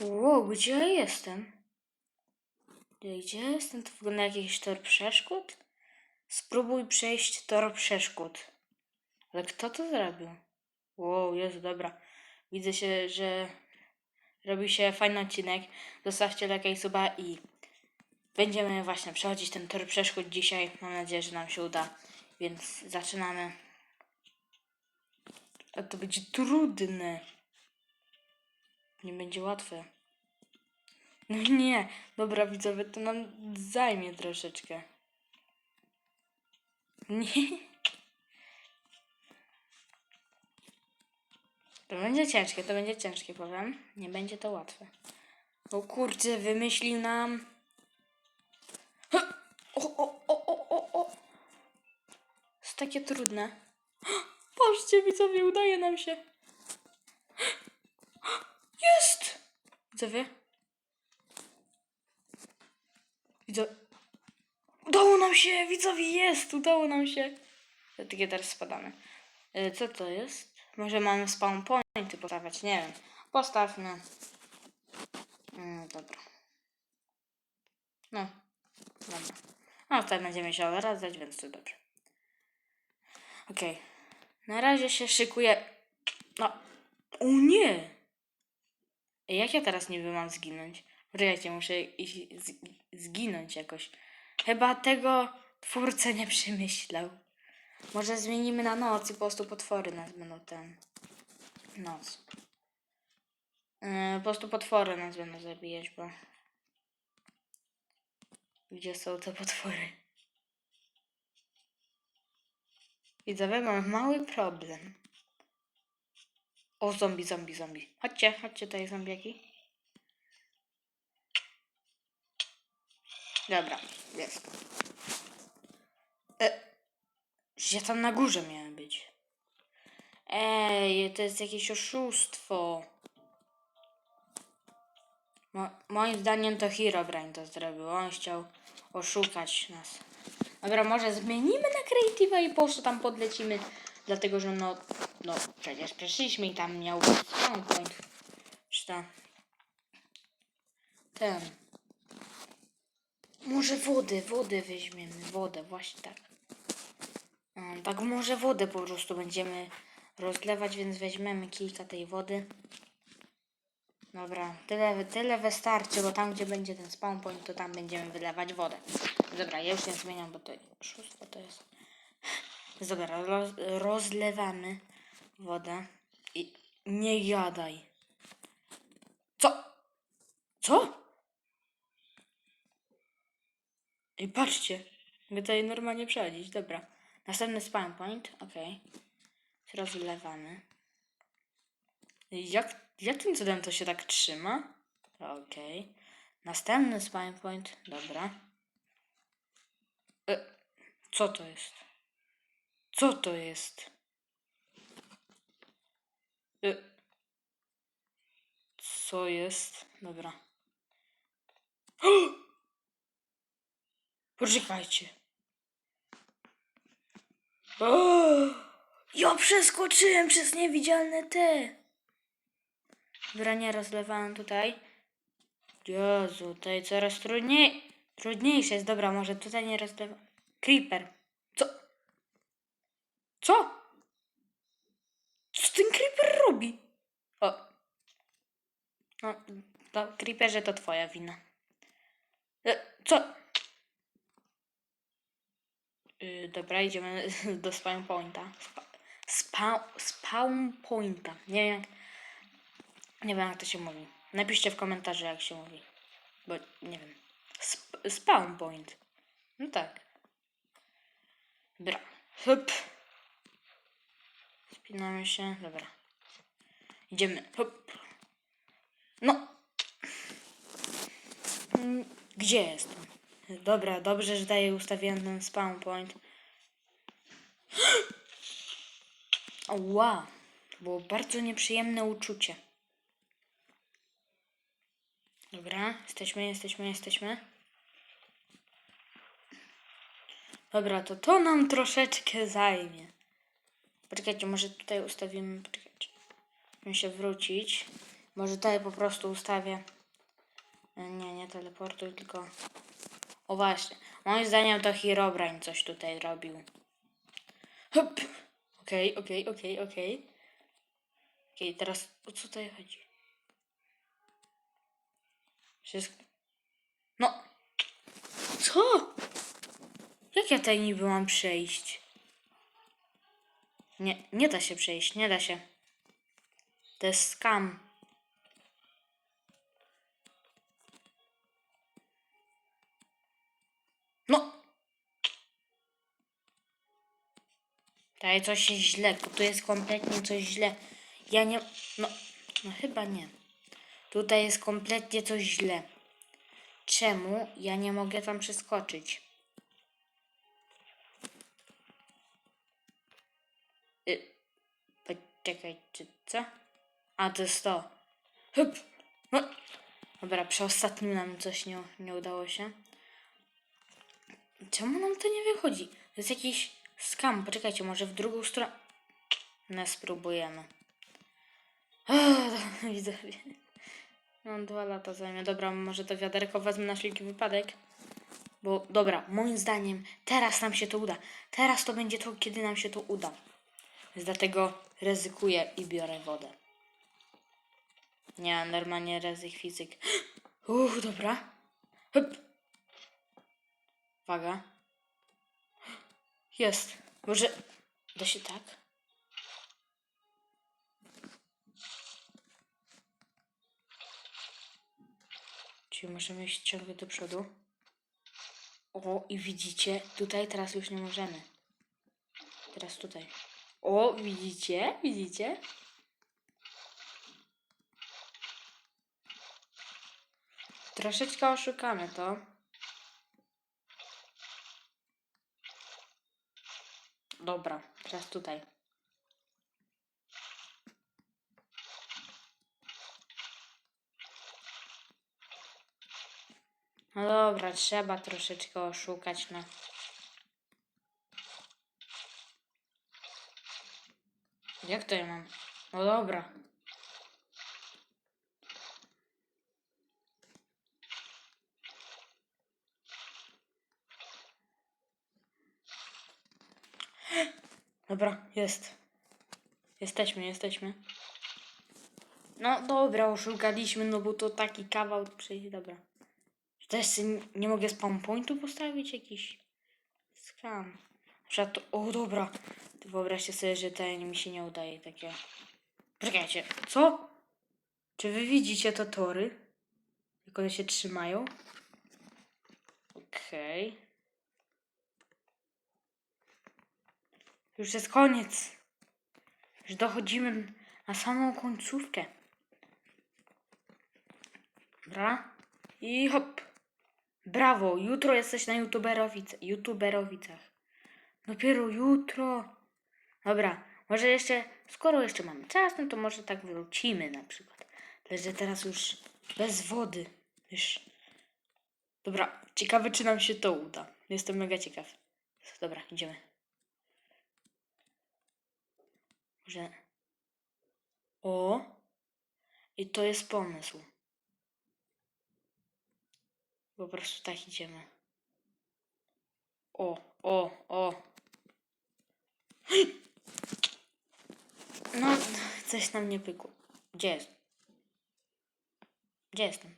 Wow, gdzie ja jestem? Gdzie, gdzie jestem? To wygląda jak jakiś tor przeszkód? Spróbuj przejść tor przeszkód. Ale kto to zrobił? Wow, jest dobra. Widzę się, że robi się fajny odcinek. Zostawcie lajka i suba i będziemy właśnie przechodzić ten tor przeszkód dzisiaj. Mam nadzieję, że nam się uda. Więc zaczynamy. A to będzie trudne. Nie będzie łatwe. No nie, dobra widzowie, to nam zajmie troszeczkę. Nie. To będzie ciężkie, to będzie ciężkie, powiem. Nie będzie to łatwe. O kurczę, wymyślił nam. O, o, o, o, o, o. Jest takie trudne. Patrzcie, widzowie, udaje nam się. Jest! Widzowie? Widzo... Udało nam się, widzowie, jest! Udało nam się. Takie teraz spadamy. E, Co to jest? Może mamy spawn pointy postawiać, nie wiem. Postawmy. Mm, dobra. No, dobra. No, tutaj będziemy się odradzać, więc to dobrze. Okej. Na razie się szykuję. No. O nie! Jak ja teraz niby mam zginąć? Poczekajcie, muszę iść zginąć jakoś. Chyba tego twórca nie przemyślał. Może zmienimy na noc i po prostu potwory nas będą ten. Noc. Yy, po prostu potwory nas będą zabijać, bo. Gdzie są te potwory? Widzowie, mamy mały problem. O, zombie, zombie, zombie. Chodźcie, chodźcie tutaj, zombiaki. Dobra, jest. E, ja tam na górze miałem być. Ej, to jest jakieś oszustwo. Mo moim zdaniem to Herobrine to zrobił. On chciał oszukać nas. Dobra, może zmienimy na Creative'a i po prostu tam podlecimy. Dlatego, że no, no przecież przeszliśmy i tam miał być spawn point. Czy to... Ten. Może wodę, wodę weźmiemy. Wodę, właśnie tak. Mm, Tak może wodę po prostu będziemy rozlewać, więc weźmiemy kilka tej wody. Dobra, tyle, tyle wystarczy, bo tam gdzie będzie ten spawn point, to tam będziemy wylewać wodę. Dobra, ja już nie zmieniam, bo to oszustwo to jest. Dobra, roz, rozlewamy wodę i nie jadaj. Co? Co? I patrzcie, mogę tutaj normalnie przechodzić, dobra. Następny spawn point, okej. Rozlewamy. Jak, jakim cudem to się tak trzyma? Okej. Następny spawn point, dobra. E, co to jest? Co to jest? E, co jest? Dobra. Poczekajcie. Ja przeskoczyłem przez niewidzialne te. Dobra, nie rozlewałem tutaj. Jezu, tutaj coraz trudniej. Trudniejsze jest. Dobra, może tutaj nie rozlewam. Creeper. Co? Co? Ten creeper robi? O. No, to creeperze to twoja wina. E, co? Yy, dobra, idziemy do spawn pointa. Spa, spawn, pointa. Nie wiem, jak, nie wiem jak to się mówi. Napiszcie w komentarzu jak się mówi. Bo nie wiem. Sp spawn point. No tak. Dobra. Hop. Spinamy się. Dobra. Idziemy. Hop. No. Mm, Gdzie jestem? Dobra, dobrze, że daję ustawiłem ten spawn point. Ła, to było bardzo nieprzyjemne uczucie. Dobra, jesteśmy, jesteśmy, jesteśmy. Dobra, to to nam troszeczkę zajmie. Poczekajcie, może tutaj ustawimy, poczekajcie. Musimy się wrócić. Może tutaj po prostu ustawię. E, Nie, nie teleportuj, tylko. O właśnie. Moim zdaniem to Herobrine coś tutaj robił. Hop. Okej, okej, okej, okej. Okej, teraz o co tutaj chodzi? Wszystko. No. Co? Jak ja tutaj niby mam przejść? Nie, nie da się przejść, nie da się. To jest skam. No! Tutaj coś jest źle, tu jest kompletnie coś źle. Ja nie... No, no chyba nie. Tutaj jest kompletnie coś źle. Czemu ja nie mogę tam przeskoczyć? Y, poczekaj, czy co? A, to jest to. Hup. No. Dobra, przy ostatnim nam coś nie, nie udało się. Czemu nam to nie wychodzi? To jest jakiś skam. Poczekajcie, może w drugą stronę. No, spróbujemy. Widzowie. No, dwa lata zajmie. Dobra, może to wiaderko wezmę na wszelki wypadek. Bo, dobra, moim zdaniem teraz nam się to uda. Teraz to będzie to, kiedy nam się to uda. Dlatego ryzykuję i biorę wodę. Nie, normalnie ryzyk fizyk. Uff, dobra. Hup. Uwaga. Jest. Może da się tak? Czyli możemy iść ciągle do przodu. O, i widzicie, tutaj teraz już nie możemy. Teraz tutaj. O, widzicie? Widzicie? Troszeczkę oszukamy to. Dobra, teraz tutaj. No dobra, trzeba troszeczkę oszukać, no. Jak to ja mam? No dobra. Dobra, jest. Jesteśmy, jesteśmy. No dobra, oszukaliśmy, no bo to taki kawał przejdzie, dobra. Też nie mogę spawn pointu postawić jakiś? Skam. O dobra. Wyobraźcie sobie, że ten mi się nie udaje takie. Czekajcie, co? Czy wy widzicie to tory? Jak one się trzymają? Okej. Już jest koniec. Już dochodzimy na samą końcówkę. Dobra. I hop. Brawo, jutro jesteś na youtuberowic youtuberowicach. Dopiero jutro. Dobra, może jeszcze, skoro jeszcze mamy czas, no to może tak wrócimy na przykład. Ale że teraz już bez wody. Już. Dobra, ciekawe czy nam się to uda. Jestem mega ciekaw. Dobra, idziemy. Może... O! I to jest pomysł. Po prostu tak idziemy. O, o, o. No, coś nam nie pykło. Gdzie jest? Gdzie jestem?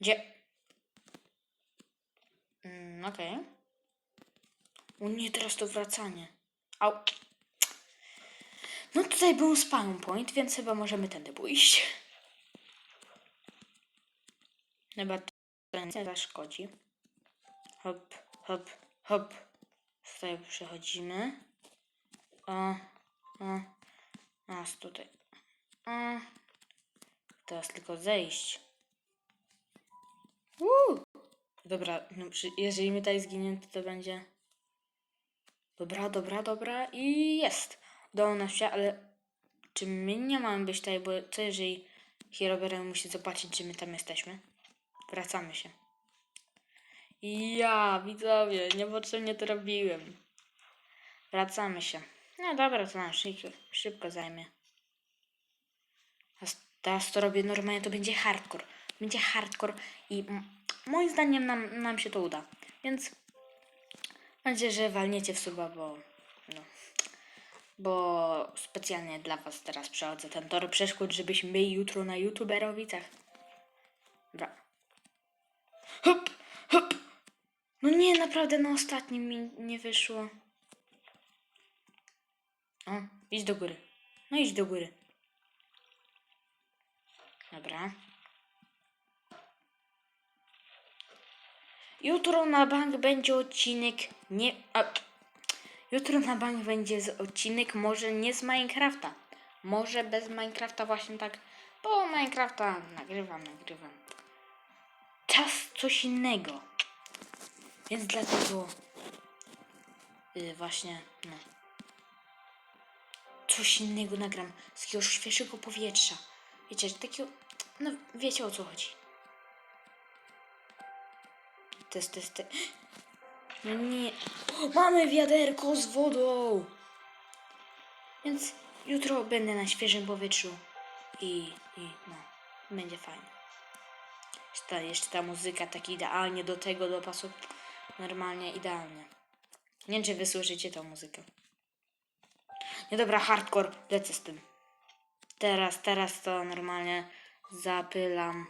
Gdzie? Mm, Okej. O nie, teraz to wracanie. Au. No tutaj był spawn point, więc chyba możemy tędy pójść. Chyba to nie zaszkodzi. Hop, hop, hop. Tutaj przechodzimy. O, o. Nas tutaj. O. Teraz tylko zejść. Uuu. Dobra, no, przy- jeżeli my tutaj zginiemy, to to będzie... Dobra, dobra, dobra i jest. Udało nam się, ale czy my nie mamy być tutaj, bo co jeżeli Hieroberem musi zobaczyć, że my tam jesteśmy? Wracamy się. Ja, widzowie, niepotrzebnie to robiłem. Wracamy się. No dobra, to nam szybko, szybko zajmie. Teraz to robię normalnie, to będzie hardcore. Będzie hardcore i moim zdaniem nam, nam się to uda. Więc mam nadzieję, że walniecie w suba, bo no, bo specjalnie dla was teraz przechodzę ten tor przeszkód, żebyśmy byli jutro na youtuberowicach. Dobra. Hop, hop. No nie, naprawdę na ostatnim mi nie wyszło. O, idź do góry. No idź do góry. Dobra. Jutro na bank będzie odcinek nie... A, jutro na bank będzie odcinek może nie z Minecrafta. Może bez Minecrafta właśnie tak, bo Minecrafta nagrywam, nagrywam. Czas coś innego. Więc dlatego y, właśnie, no. Coś innego nagram. Z jakiegoś świeżego powietrza. Wiecie, takiego, no wiecie o co chodzi. Test, test, test. No nie. Mamy wiaderko z wodą. Więc jutro będę na świeżym powietrzu. I, i no, będzie fajnie. Ta, jeszcze ta muzyka tak idealnie do tego dopasuje. Normalnie idealnie. Nie wiem, czy wy słyszycie tą muzykę. Nie dobra, hardcore, lecę z tym. Teraz, teraz to normalnie zapylam.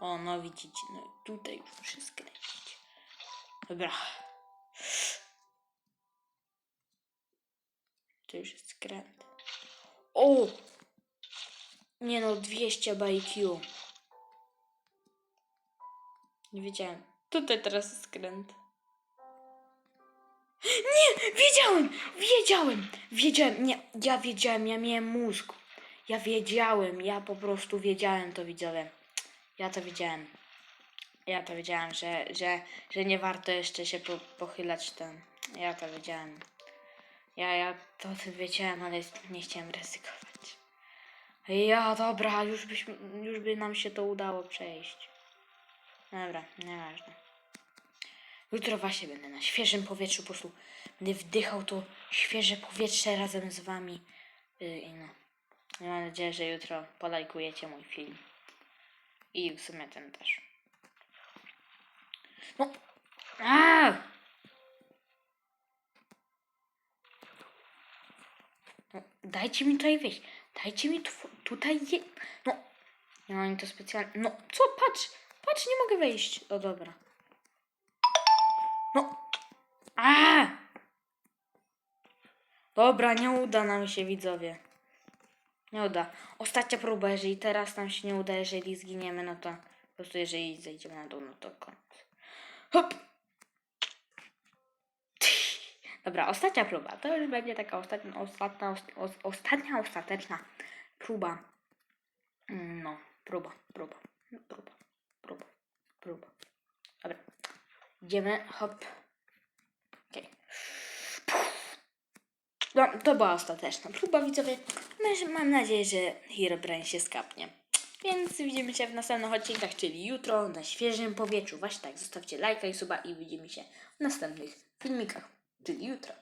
O, no widzicie, no tutaj już muszę skręcić. Dobra. To już jest skręt. O! Nie no, 200 BQ. Nie wiedziałem. Tutaj teraz jest skręt. Nie! Wiedziałem! Wiedziałem! Wiedziałem! Nie, ja wiedziałem, ja miałem mózg. Ja wiedziałem, ja po prostu wiedziałem to widzowie. Ja to wiedziałem. Ja to wiedziałem, że, że, że nie warto jeszcze się po, pochylać ten. Ja to wiedziałem. Ja, ja to wiedziałem, ale nie chciałem ryzykować. Ja, dobra, już, byśmy, już by nam się to udało przejść. Dobra, nieważne. Jutro właśnie będę na świeżym powietrzu, po prostu będę wdychał to świeże powietrze razem z wami. Yy, I no. Mam nadzieję, że jutro polajkujecie mój film. I w sumie ten też. No. A! No, dajcie mi tutaj wejść. Dajcie mi tu, tutaj je... No. No oni to specjalnie... No, co? Patrz! Patrz, nie mogę wejść. O, dobra. No. A! Dobra, nie uda nam się, widzowie. Nie uda. Ostatnia próba, jeżeli teraz nam się nie uda, jeżeli zginiemy, no to po prostu jeżeli zejdziemy na dół, no to koniec. Hop! Dobra, ostatnia próba. To już będzie taka ostatnia, ostatnia, os, ostatnia, ostateczna próba. Mm, No, próba, próba, próba, próba. Dobra. Idziemy, hop. Okej. No, to była ostateczna próba, widzowie. Myślę- Mam nadzieję, że Herobrine się skapnie. Więc widzimy się w następnych odcinkach, czyli jutro na świeżym powietrzu. Właśnie tak, zostawcie lajka i suba i widzimy się w następnych filmikach, czyli jutro.